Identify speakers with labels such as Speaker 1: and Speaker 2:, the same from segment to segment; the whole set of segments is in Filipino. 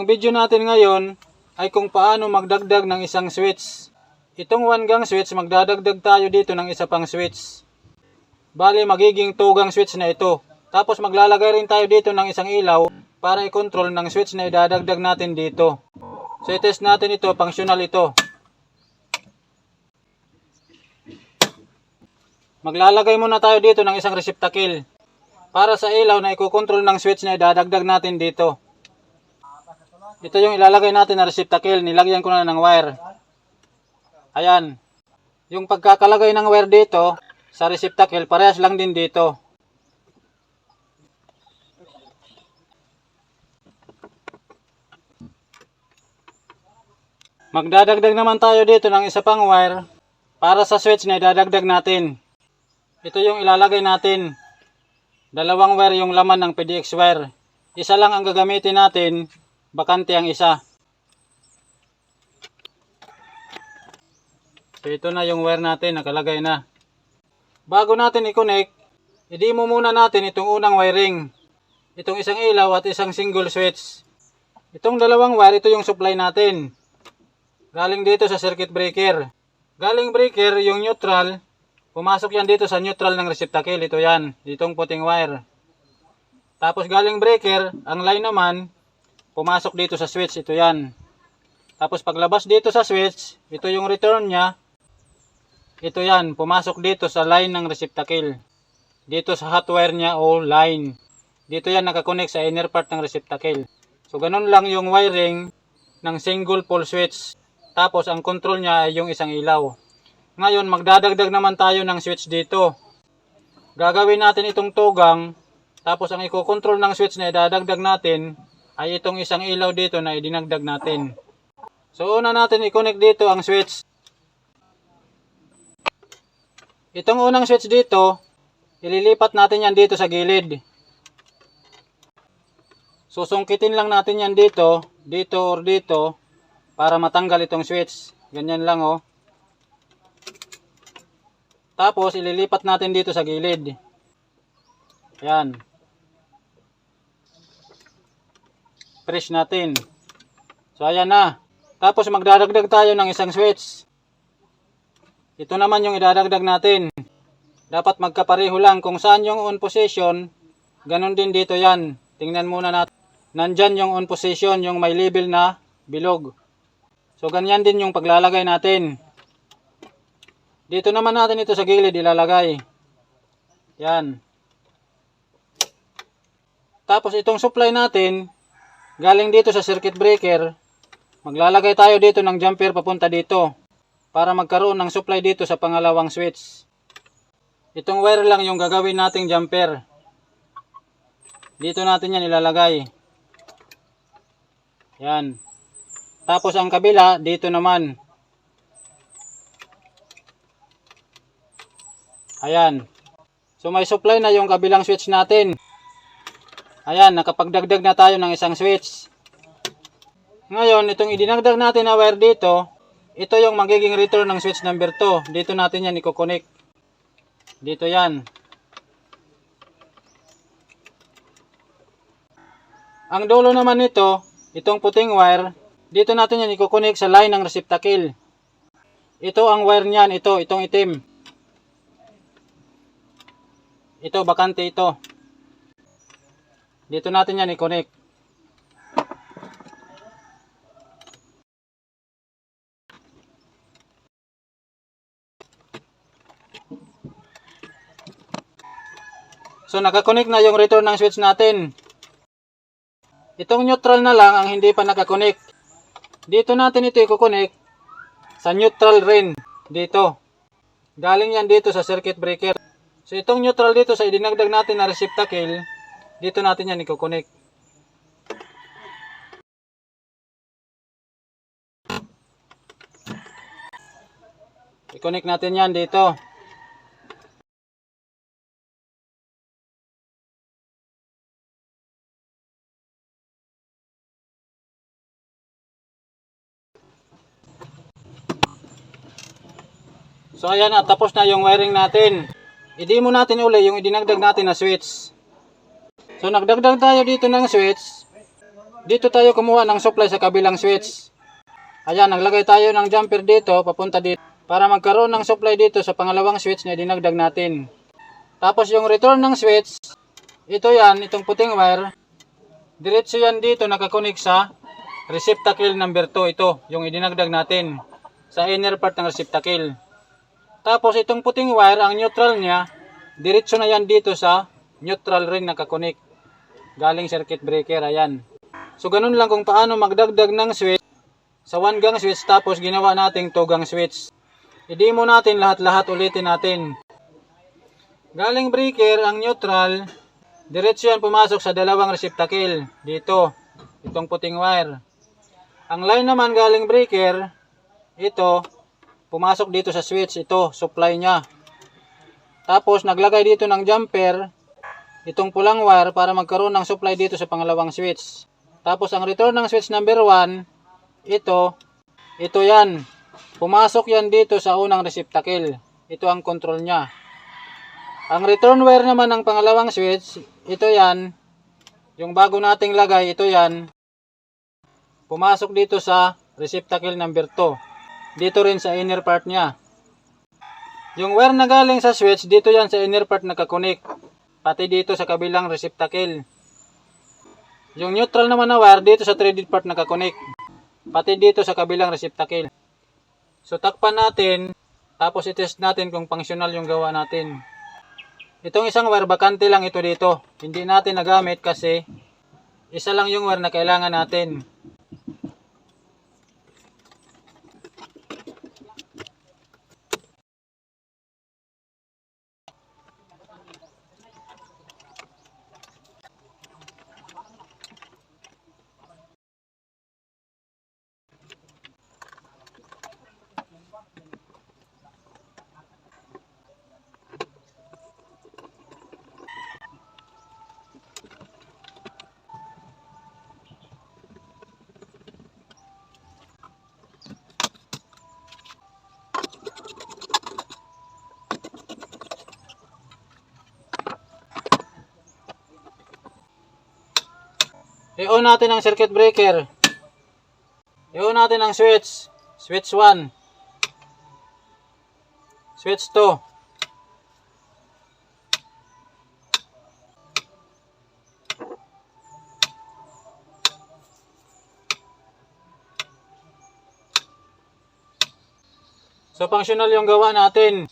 Speaker 1: Ang video natin ngayon ay kung paano magdagdag ng isang switch. Itong one gang switch, magdadagdag tayo dito ng isa pang switch. Bali, magiging two gang switch na ito. Tapos maglalagay rin tayo dito ng isang ilaw para i-control ng switch na idadagdag natin dito. So, i-test natin ito, functional ito. Maglalagay muna tayo dito ng isang receptacle para sa ilaw na ikokontrol ng switch na idadagdag natin dito. Ito yung ilalagay natin na receptacle, nilagyan ko na ng wire. Ayan. Yung pagkakalagay ng wire dito sa receptacle, parehas lang din dito. Magdadagdag naman tayo dito ng isa pang wire para sa switch na idadagdag natin. Ito yung ilalagay natin. Dalawang wire yung laman ng PDX wire. Isa lang ang gagamitin natin, bakante ang isa. So ito na yung wire natin, nakalagay na. Bago natin i-connect, i-demo muna natin itong unang wiring. Itong isang ilaw at isang single switch. Itong dalawang wire, ito yung supply natin. Galing dito sa circuit breaker. Galing breaker, yung neutral, pumasok yan dito sa neutral ng receptacle. Ito yan, ditong puting wire. Tapos galing breaker, ang line naman, pumasok dito sa switch. Ito yan. Tapos paglabas dito sa switch, ito yung return niya. Ito yan, pumasok dito sa line ng receptacle. Dito sa hot wire niya o line. Dito yan nakakonect sa inner part ng receptacle. So ganun lang yung wiring ng single pole switch. Tapos ang control niya ay yung isang ilaw. Ngayon magdadagdag naman tayo ng switch dito. Gagawin natin itong tugang. Tapos ang ikokontrol ng switch na idadagdag natin ay itong isang ilaw dito na idinagdag natin. So una natin i-connect dito ang switch. Itong unang switch dito, ililipat natin yan dito sa gilid. Susungkitin lang natin yan dito, dito or dito, para matanggal itong switch. Ganyan lang oh. Tapos ililipat natin dito sa gilid. Yan. Press natin. So ayan na. Tapos magdadagdag tayo ng isang switch. Ito naman yung idadagdag natin. Dapat magkapareho lang kung saan yung on position, ganun din dito yan. Tingnan muna natin. Nandyan yung on position, yung may label na bilog. So ganyan din yung paglalagay natin. Dito naman natin ito sa gilid ilalagay. Yan. Tapos itong supply natin, galing dito sa circuit breaker, maglalagay tayo dito ng jumper papunta dito para magkaroon ng supply dito sa pangalawang switch. Itong wire lang yung gagawin nating jumper. Dito natin yan ilalagay. Yan. Tapos ang kabila, dito naman. Ayan. So may supply na yung kabilang switch natin. Ayan, nakapagdagdag na tayo ng isang switch. Ngayon, itong idinagdag natin na wire dito, ito yung magiging return ng switch number 2. Dito natin yan i-connect. Dito yan. Ang dulo naman nito, itong puting wire, dito natin yan i-connect sa line ng receptacle. Ito ang wire niyan, ito, itong itim. Ito, bakante ito. Dito natin yan i-connect. So nakakonect na yung return ng switch natin. Itong neutral na lang ang hindi pa nakakonect. Dito natin ito i-connect sa neutral rin dito. Galing yan dito sa circuit breaker. So itong neutral dito sa idinagdag natin na receptacle, dito natin yan i-connect. I-connect natin yan dito. So ayan na, tapos na yung wiring natin. I-demo natin uli yung idinagdag natin na switch. So nagdagdag tayo dito ng switch. dito tayo kumuha ng supply sa kabilang switch. Ayan, naglagay tayo ng jumper dito, papunta dito, para magkaroon ng supply dito sa pangalawang switch na dinagdag natin. Tapos yung return ng switch, ito yan, itong puting wire, diretso yan dito nakakonek sa receptacle number 2, ito, yung idinagdag natin sa inner part ng receptacle. Tapos itong puting wire, ang neutral niya, diretso na yan dito sa neutral rin nakakonek. Galing circuit breaker, ayan. So ganun lang kung paano magdagdag ng switch sa one gang switch tapos ginawa nating two gang switch. I-demo natin lahat-lahat ulitin natin. Galing breaker ang neutral, diretso yan pumasok sa dalawang receptacle dito, itong puting wire. Ang line naman galing breaker, ito, pumasok dito sa switch, ito, supply niya. Tapos naglagay dito ng jumper, itong pulang wire para magkaroon ng supply dito sa pangalawang switch. Tapos ang return ng switch number 1, ito, ito yan. Pumasok yan dito sa unang receptacle. Ito ang control niya. Ang return wire naman ng pangalawang switch, ito yan. Yung bago nating lagay, ito yan. Pumasok dito sa receptacle number 2. Dito rin sa inner part niya. Yung wire na galing sa switch, dito yan sa inner part nakakonek. Pati dito sa kabilang receptacle. Yung neutral naman na wire dito sa threaded part nakakonek. Pati dito sa kabilang receptacle. So takpan natin, tapos itest natin kung functional yung gawa natin. Itong isang wire, bakante lang ito dito. Hindi natin nagamit kasi isa lang yung wire na kailangan natin. I-on natin ang circuit breaker. I-on natin ang switch. Switch 1. Switch 2. So, functional yung gawa natin.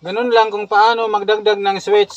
Speaker 1: Ganun lang kung paano magdagdag ng switch.